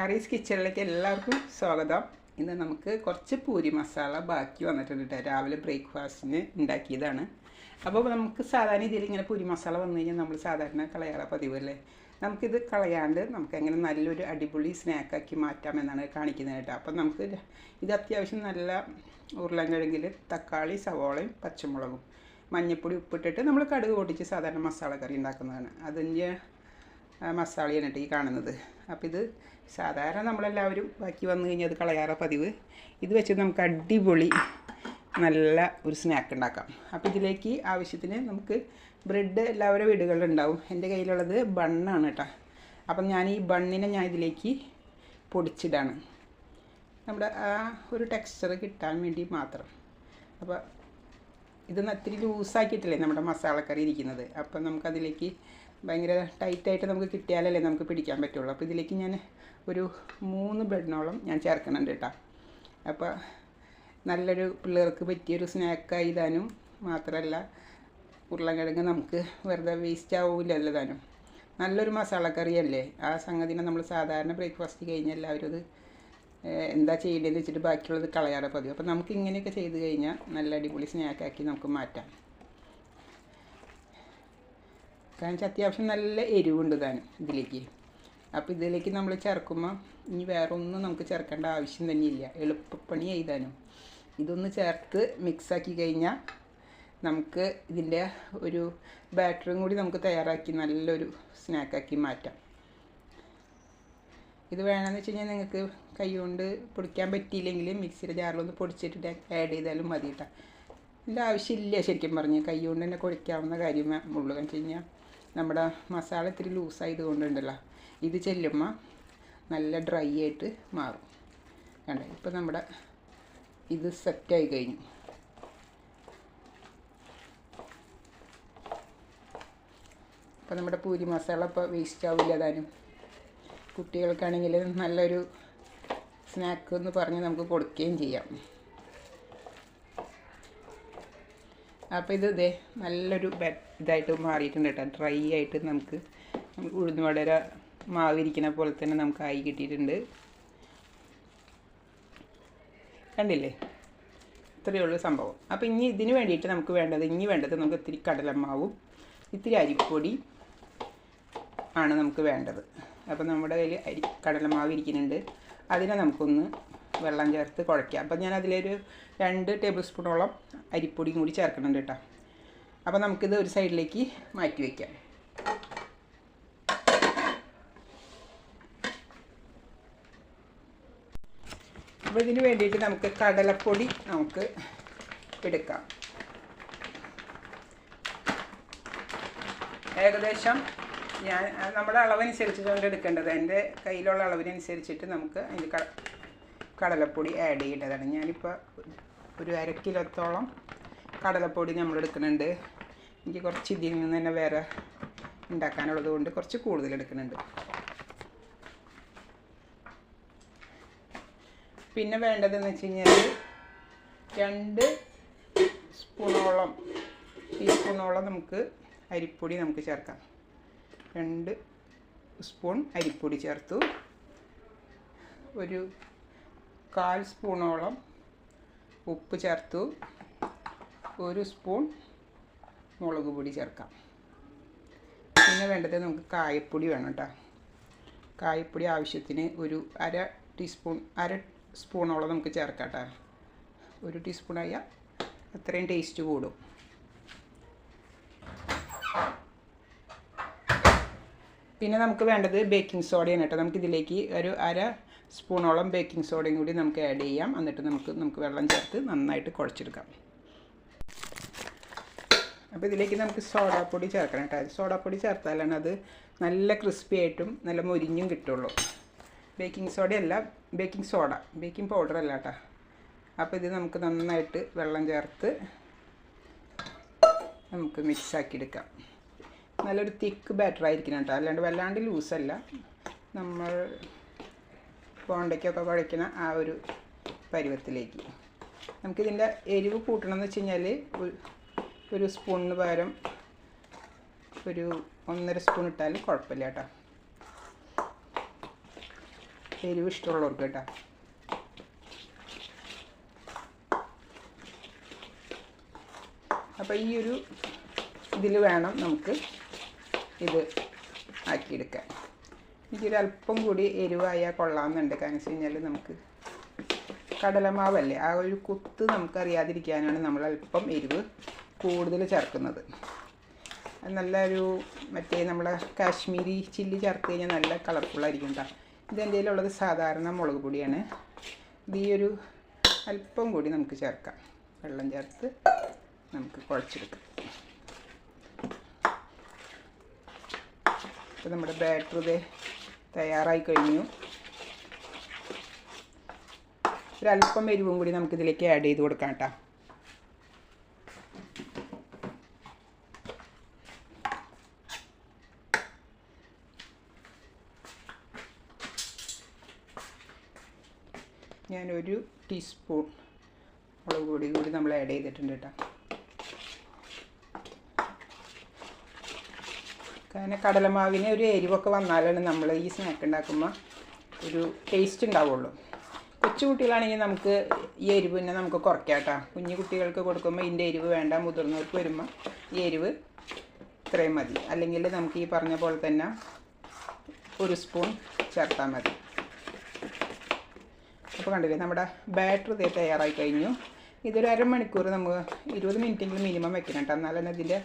കറീസ് കിച്ചണിലേക്ക് എല്ലാവർക്കും സ്വാഗതം. ഇന്ന് നമുക്ക് കുറച്ച് പൂരി മസാല ബാക്കി വന്നിട്ടുണ്ട് രാവിലെ ബ്രേക്ക്ഫാസ്റ്റിന് ഉണ്ടാക്കിയതാണ്. അപ്പോൾ നമുക്ക് സാധാരണ രീതിയിൽ ഇങ്ങനെ പൂരി മസാല വന്നു കഴിഞ്ഞാൽ നമ്മൾ സാധാരണ കളയാറ പതിവല്ലേ? നമുക്കിത് കളയാണ്ട് നമുക്ക് എങ്ങനെ നല്ലൊരു അടിപൊളി സ്നാക്കാക്കി മാറ്റാമെന്നാണ് കാണിക്കുന്നത് കേട്ടോ. അപ്പം നമുക്ക് ഇത് അത്യാവശ്യം നല്ല ഉരുളൻകിഴങ്ങിൽ തക്കാളി സവോളയും പച്ചമുളകും മഞ്ഞൾപ്പൊടി ഉപ്പിട്ടിട്ട് നമ്മൾ കടുക് പൊട്ടിച്ച് സാധാരണ മസാല കറി ഉണ്ടാക്കുന്നതാണ്. അതിന്റെ മസാലയാണ് കേട്ടോ ഈ കാണുന്നത്. അപ്പോൾ ഇത് സാധാരണ നമ്മളെല്ലാവരും ബാക്കി വന്നു കഴിഞ്ഞാൽ അത് കളയാറ പതിവ്. ഇത് വെച്ച് നമുക്ക് അടിപൊളി നല്ല ഒരു സ്നാക്ക് ഉണ്ടാക്കാം. അപ്പോൾ ഇതിലേക്ക് ആവശ്യത്തിന് നമുക്ക് ബ്രെഡ് എല്ലാവരുടെ വീടുകളിലുണ്ടാവും. എന്റെ കയ്യിലുള്ളത് ബണ്ണാണ് കേട്ടോ. അപ്പം ഞാൻ ഈ ബണ്ണിനെ ഞാൻ ഇതിലേക്ക് പൊടിച്ചിടാണ്. നമ്മുടെ ആ ഒരു ടെക്സ്ചർ കിട്ടാൻ വേണ്ടി മാത്രം. അപ്പോൾ ഇത് ഇത്തിരി ലൂസാക്കിയിട്ടില്ലേ നമ്മുടെ മസാലക്കറി ഇരിക്കുന്നത്. അപ്പം നമുക്കതിലേക്ക് ഭയങ്കര ടൈറ്റായിട്ട് നമുക്ക് കിട്ടിയാലല്ലേ നമുക്ക് പിടിക്കാൻ പറ്റുള്ളൂ. അപ്പോൾ ഇതിലേക്ക് ഞാൻ ഒരു മൂന്ന് ബ്രെഡിനോളം ഞാൻ ചേർക്കുന്നുണ്ട് കേട്ടോ അപ്പോൾ നല്ലൊരു പിള്ളേർക്ക് പറ്റിയൊരു സ്നാക്കായി താനും. മാത്രമല്ല ഉരുളക്കിഴങ്ങ് നമുക്ക് വെറുതെ വേസ്റ്റ് ആവില്ലല്ലോ താനും? നല്ലൊരു മസാലക്കറിയല്ലേ ആ സംഗതിനെ നമ്മൾ സാധാരണ ബ്രേക്ക്ഫാസ്റ്റ് കഴിഞ്ഞാൽ എല്ലാവരും അത് എന്താ ചെയ്യേണ്ടതെന്ന് വെച്ചിട്ട് ബാക്കിയുള്ളത് കളയാറ് പതിവ്. അപ്പോൾ നമുക്ക് ഇങ്ങനെയൊക്കെ ചെയ്ത് കഴിഞ്ഞാൽ നല്ല അടിപൊളി സ്നാക്കാക്കി നമുക്ക് മാറ്റാം. കാരണം വെച്ചാൽ അത്യാവശ്യം നല്ല എരിവുണ്ട് താനും ഇതിലേക്ക്. അപ്പോൾ ഇതിലേക്ക് നമ്മൾ ചേർക്കുമ്പോൾ ഇനി വേറെ ഒന്നും നമുക്ക് ചേർക്കേണ്ട ആവശ്യം തന്നെയില്ല. എളുപ്പപ്പണി ചെയ്താനും ഇതൊന്ന് ചേർത്ത് മിക്സാക്കി കഴിഞ്ഞാൽ നമുക്ക് ഇതിന്റെ ഒരു ബാറ്ററും കൂടി നമുക്ക് തയ്യാറാക്കി നല്ലൊരു സ്നാക്കാക്കി മാറ്റാം. ഇത് വേണമെന്ന് വെച്ച് കഴിഞ്ഞാൽ നിങ്ങൾക്ക് കൈ കൊണ്ട് പൊടിക്കാൻ പറ്റിയില്ലെങ്കിൽ മിക്സിയുടെ ജാറിലൊന്ന് പൊടിച്ചിട്ട് ആഡ് ചെയ്താലും മതി കേട്ടോ ഇതിന്റെ ആവശ്യമില്ല ശരിക്കും പറഞ്ഞ്. കൈ കൊണ്ട് തന്നെ കുഴയ്ക്കാവുന്ന കാര്യമേ ഉള്ളൂ എന്ന് വെച്ച് കഴിഞ്ഞാൽ നമ്മുടെ മസാല ഇത്തിരി ലൂസായത് കൊണ്ടുണ്ടല്ലോ ഇത് ചെല്ലുമ്പോൾ നല്ല ഡ്രൈ ആയിട്ട് മാറും. കണ്ടേ? ഇപ്പം നമ്മുടെ ഇത് സെറ്റായി കഴിഞ്ഞു. അപ്പം നമ്മുടെ പൂരി മസാല ഇപ്പോൾ വേസ്റ്റ് ആവില്ല താനും. കുട്ടികൾക്കാണെങ്കിൽ നല്ലൊരു സ്നാക്ക് എന്ന് പറഞ്ഞ് നമുക്ക് കൊടുക്കുകയും ചെയ്യാം. അപ്പോൾ ഇത് ഇതേ നല്ലൊരു ഇതായിട്ട് മാറിയിട്ടുണ്ട് കേട്ടോ. ഡ്രൈ ആയിട്ട് നമുക്ക് ഉഴുന്ന് വടര മാവിരിക്കുന്ന പോലെ തന്നെ നമുക്ക് ആയി കിട്ടിയിട്ടുണ്ട്. കണ്ടില്ലേ? ഇത്രയേ ഉള്ളൂ സംഭവം. അപ്പോൾ ഇനി ഇതിന് വേണ്ടിയിട്ട് നമുക്ക് വേണ്ടത് ഇനി വേണ്ടത് നമുക്ക് ഇത്തിരി കടലമാവും ഇത്തിരി അരിപ്പൊടി ആണ് നമുക്ക് വേണ്ടത്. അപ്പോൾ നമ്മുടെ കയ്യിൽ അരി കടലമാവ് ഇരിക്കുന്നുണ്ട്. അതിനെ നമുക്കൊന്ന് വെള്ളം ചേർത്ത് കുഴയ്ക്കാം അപ്പം ഞാൻ അതിലൊരു രണ്ട് ടേബിൾ സ്പൂണോളം അരിപ്പൊടിയും കൂടി ചേർക്കുന്നുണ്ട് കേട്ടോ. അപ്പോൾ നമുക്കിത് ഒരു സൈഡിലേക്ക് മാറ്റി വയ്ക്കാം അപ്പോൾ ഇതിന് വേണ്ടിയിട്ട് നമുക്ക് കടലപ്പൊടി നമുക്ക് എടുക്കാം. ഏകദേശം ഞാൻ നമ്മുടെ അളവനുസരിച്ചുകൊണ്ട് എടുക്കേണ്ടത്. എന്റെ കയ്യിലുള്ള അളവിനനുസരിച്ചിട്ട് നമുക്ക് അതിന്റെ കടലപ്പൊടി ആഡ് ചെയ്യേണ്ടതാണ് ഞാനിപ്പോൾ ഒരു അര കിലോത്തോളം കടലപ്പൊടി നമ്മൾ എടുക്കുന്നുണ്ട് എനിക്ക് കുറച്ച് ഇതിൽ നിന്ന് തന്നെ വേറെ ഉണ്ടാക്കാനുള്ളത് കൊണ്ട് കുറച്ച് കൂടുതൽ എടുക്കുന്നുണ്ട്. പിന്നെ വേണ്ടതെന്ന് വെച്ച് കഴിഞ്ഞാൽ രണ്ട് സ്പൂണോളം ടീസ്പൂണോളം നമുക്ക് അരിപ്പൊടി നമുക്ക് ചേർക്കാം. രണ്ട് സ്പൂൺ അരിപ്പൊടി ചേർത്തു. ഒരു കാൽ സ്പൂണോളം ഉപ്പ് ചേർത്തു. ഒരു സ്പൂൺ മുളക് പൊടി ചേർക്കാം. പിന്നെ വേണ്ടത് നമുക്ക് കായപ്പൊടി വേണം കേട്ടോ കായപ്പൊടി ആവശ്യത്തിന് ഒരു അര ടീസ്പൂൺ അര സ്പൂണോളം നമുക്ക് ചേർക്കാം കേട്ടോ ഒരു ടീസ്പൂണായ അത്രയും ടേസ്റ്റ് കൂടും. പിന്നെ നമുക്ക് വേണ്ടത് ബേക്കിംഗ് സോഡയാണ് കേട്ടോ നമുക്കിതിലേക്ക് ഒരു അര സ്പൂണോളം ബേക്കിംഗ് സോഡയും കൂടി നമുക്ക് ആഡ് ചെയ്യാം. എന്നിട്ട് നമുക്ക് നമുക്ക് വെള്ളം ചേർത്ത് നന്നായിട്ട് കുഴച്ചെടുക്കാം. അപ്പോൾ ഇതിലേക്ക് നമുക്ക് സോഡാപ്പൊടി ചേർക്കണം കേട്ടോ. സോഡാപ്പൊടി ചേർത്താലാണ് അത് നല്ല ക്രിസ്പി ആയിട്ടും നല്ല മൊരിഞ്ഞും കിട്ടുള്ളൂ. ബേക്കിംഗ് സോഡയല്ല ബേക്കിംഗ് സോഡ ബേക്കിംഗ് പൗഡർ അല്ല കേട്ടോ. അപ്പോൾ ഇത് നമുക്ക് നന്നായിട്ട് വെള്ളം ചേർത്ത് നമുക്ക് മിക്സ് ആക്കി എടുക്കാം നല്ലൊരു തിക്ക് ബാറ്റർ ആയിരിക്കണം കേട്ടോ. അല്ലാണ്ട് വല്ലാണ്ട് ലൂസല്ല നമ്മൾ ബോണ്ടയ്ക്കൊക്കെ കുഴയ്ക്കുന്ന ആ ഒരു പരുവത്തിലേക്ക്. നമുക്കിതിന്റെ എരിവ് കൂട്ടണമെന്ന് വെച്ച് കഴിഞ്ഞാൽ ഒരു സ്പൂണിന് പകരം ഒരു ഒന്നര സ്പൂൺ ഇട്ടാൽ കുഴപ്പമില്ല കേട്ടോ. എരിവ് ഇഷ്ടമുള്ളവർക്ക് കേട്ടോ. അപ്പോൾ ഈ ഒരു ഇതിൽ വേണം നമുക്ക് ഇത് ആക്കിയെടുക്കാൻ. എനിക്കൊരു അല്പം കൂടി എരിവായാൽ കൊള്ളാമെന്നുണ്ട്. കാരണം വെച്ച് കഴിഞ്ഞാൽ നമുക്ക് കടലമാവല്ലേ ആ ഒരു കുത്ത് നമുക്കറിയാതിരിക്കാനാണ് നമ്മൾ അല്പം എരിവ് കൂടുതൽ ചേർക്കുന്നത്. നല്ല ഒരു മറ്റേ നമ്മളെ കാശ്മീരി ചില്ലി ചേർത്ത് കഴിഞ്ഞാൽ നല്ല കളർഫുള്ളായിരിക്കും കേട്ടോ ഇതെന്റെ ഉള്ളത് സാധാരണ മുളക് പൊടിയാണ്. ഇത് ഈ ഒരു അല്പം കൂടി നമുക്ക് ചേർക്കാം. വെള്ളം ചേർത്ത് നമുക്ക് കുഴച്ചെടുക്കാം. അപ്പോൾ നമ്മുടെ ബാറ്റർ ഇത് തയ്യാറായി കഴിഞ്ഞു ഒരല്പം എരിവും കൂടി നമുക്കിതിലേക്ക് ആഡ് ചെയ്ത് കൊടുക്കാം കേട്ടോ. ഞാനൊരു ടീസ്പൂൺ മുളക് പൊടി കൂടി നമ്മൾ ആഡ് ചെയ്തിട്ടുണ്ട് കേട്ടോ. കാരണം കടലമാവിന് ഒരു എരിവൊക്കെ വന്നാലാണ് നമ്മൾ ഈ സ്നാക്ക് ഉണ്ടാക്കുമ്പോൾ ഒരു ടേസ്റ്റ് ഉണ്ടാവുള്ളൂ. കൊച്ചു കുട്ടികളാണെങ്കിൽ നമുക്ക് ഈ എരിവിനെ നമുക്ക് കുറയ്ക്കാം കേട്ടോ. കുഞ്ഞു കുട്ടികൾക്ക് കൊടുക്കുമ്പോൾ ഇതിന്റെ എരിവ് വേണ്ട മുതിർന്നവർക്ക് വരുമ്പോൾ ഈ എരിവ് ഇത്രയും മതി. അല്ലെങ്കിൽ നമുക്ക് ഈ പറഞ്ഞ പോലെ തന്നെ ഒരു സ്പൂൺ ചേർത്താൽ മതി. അപ്പോൾ കണ്ടില്ലേ നമ്മുടെ ബാറ്റർ തയ്യാറായി കഴിഞ്ഞു. ഇതൊരു അരമണിക്കൂർ നമുക്ക് ഇരുപത് മിനിറ്റെങ്കിലും മിനിമം വെക്കണം കേട്ടോ. എന്നാലാണ് ഇതിന്റെ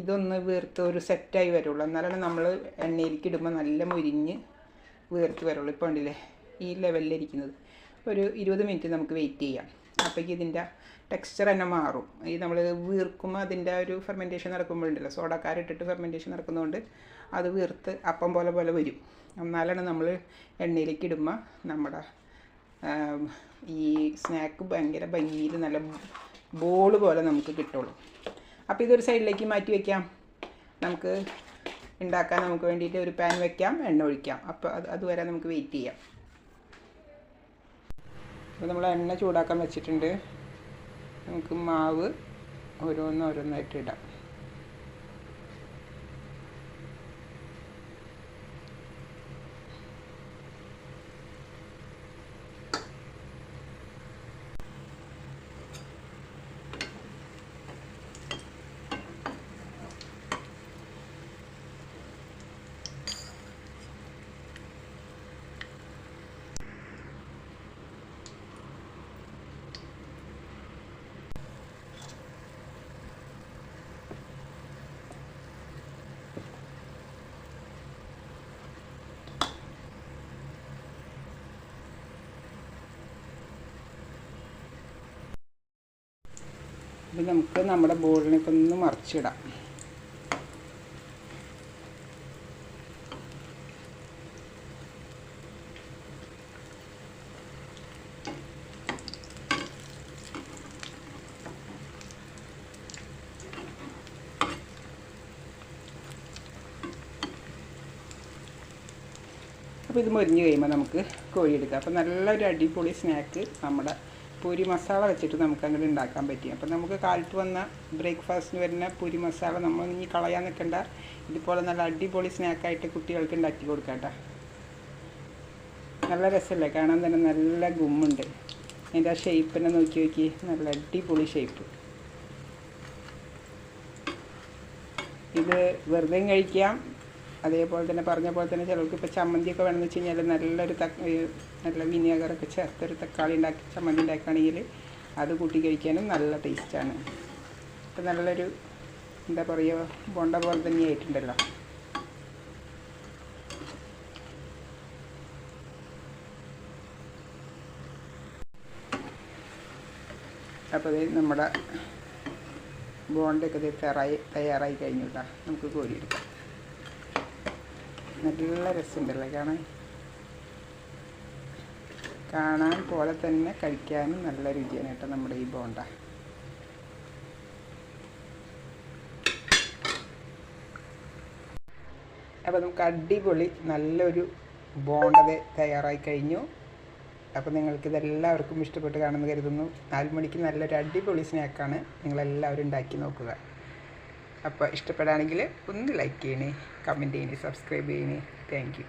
ഇതൊന്ന് വീർത്ത് ഒരു സെറ്റായി വരുള്ളൂ. എന്നാലാണ് നമ്മൾ എണ്ണയിലേക്ക് ഇടുമ്പോൾ നല്ല മുരിഞ്ഞ് വീർത്ത് വരുള്ളൂ. ഇപ്പോൾ ഉണ്ടല്ലേ ഈ ലെവലിലിരിക്കുന്നത് ഒരു ഇരുപത് മിനിറ്റ് നമുക്ക് വെയിറ്റ് ചെയ്യാം. അപ്പോഴേക്ക് ഇതിന്റെ ടെക്സ്ചർ തന്നെ മാറും. ഈ നമ്മൾ വീർക്കുമ്പോൾ അതിന്റെ ഒരു ഫെർമെന്റേഷൻ നടക്കുമ്പോഴുണ്ടല്ലോ സോഡക്കാരിട്ടിട്ട് ഫെർമെന്റേഷൻ നടക്കുന്നതുകൊണ്ട് അത് വീർത്ത് അപ്പം പോലെ പോലെ വരും. എന്നാലാണ് നമ്മൾ എണ്ണയിലേക്ക് ഇടുമ്പോൾ നമ്മുടെ ഈ സ്നാക്ക് ഭയങ്കര ഭംഗിയിൽ നല്ല ബോൾ പോലെ നമുക്ക് കിട്ടുള്ളൂ. അപ്പോൾ ഇതൊരു സൈഡിലേക്ക് മാറ്റി വയ്ക്കാം നമുക്ക് ഉണ്ടാക്കാൻ നമുക്ക് വേണ്ടിയിട്ട് ഒരു പാൻ വയ്ക്കാം എണ്ണ ഒഴിക്കാം. അപ്പോൾ അത് അതുവരെ നമുക്ക് വെയിറ്റ് ചെയ്യാം. അപ്പോൾ നമ്മൾ എണ്ണ ചൂടാക്കാൻ വെച്ചിട്ടുണ്ട്. നമുക്ക് മാവ് ഓരോന്നോരോന്നായിട്ട് ഇടാം. നമുക്ക് നമ്മുടെ ബോളിനൊക്കെ ഒന്ന് മറിച്ചിടാം. അപ്പോൾ ഇത് മൊരിഞ്ഞ് കഴിയുമ്പോൾ നമുക്ക് കോഴിയെടുക്കാം അപ്പോൾ നല്ലൊരു അടിപൊളി സ്നാക്ക് നമ്മുടെ പൂരി മസാല വെച്ചിട്ട് നമുക്ക് അങ്ങനെ ഉണ്ടാക്കാൻ പറ്റി. അപ്പം നമുക്ക് കാലത്ത് വന്ന ബ്രേക്ക്ഫാസ്റ്റിന് വരുന്ന പൂരി മസാല നമ്മൾ ഇനി കളയാൻ നിൽക്കണ്ട ഇതുപോലെ നല്ല അടിപൊളി സ്നാക്കായിട്ട് കുട്ടികൾക്ക് ഉണ്ടാക്കി കൊടുക്കട്ടെ നല്ല രസമല്ലേ കാണാൻ തന്നെ നല്ല ഗുമ്മുണ്ട്. അതിന്റെ ആ ഷേപ്പിനെ നോക്കി നോക്കി നല്ല അടിപൊളി ഷേപ്പ് ഇത് വെറുതെ കഴിക്കാം. അതേപോലെ തന്നെ പറഞ്ഞ പോലെ തന്നെ ചിലർക്ക് ഇപ്പോൾ ചമ്മന്തിയൊക്കെ വേണമെന്ന് വെച്ച് കഴിഞ്ഞാൽ നല്ലൊരു തക്ക നല്ല വിനീഗറൊക്കെ ചേർത്തൊരു തക്കാളി ഉണ്ടാക്കി ചമ്മന്തി ഉണ്ടാക്കുകയാണെങ്കിൽ അത് കൂട്ടി കഴിക്കാനും നല്ല ടേസ്റ്റാണ്. ഇപ്പം നല്ലൊരു എന്താ പറയുക ബോണ്ട പോലെ തന്നെ ആയിട്ടുണ്ടല്ലോ. അപ്പോൾ നമ്മുടെ ബോണ്ടൊക്കെ തയ്യാറായി തയ്യാറായി കഴിഞ്ഞു കേട്ടോ. നമുക്ക് കോരിയെടുക്കാം. നല്ല രസമുണ്ടല്ലേ കാണാൻ. കാണാൻ പോലെ തന്നെ കഴിക്കാനും നല്ല രുചിയാണ് കേട്ടോ നമ്മുടെ ഈ ബോണ്ട. അപ്പോൾ നമുക്ക് അടിപൊളി നല്ലൊരു ബോണ്ടത് തയ്യാറായി കഴിഞ്ഞു. അപ്പോൾ നിങ്ങൾക്ക് ഇതെല്ലാവർക്കും ഇഷ്ടപ്പെട്ട് കാണുമെന്ന് കരുതുന്നു. നാല് മണിക്ക് നല്ലൊരു അടിപൊളി സ്നാക്കാണ് നിങ്ങളെല്ലാവരും ഉണ്ടാക്കി നോക്കുക. അപ്പോൾ ഇഷ്ടപ്പെടുകയാണെങ്കിൽ ഒന്ന് ലൈക്ക് ചെയ്യണേ കമന്റ് ചെയ്യണേ സബ്സ്ക്രൈബ് ചെയ്യണേ. താങ്ക്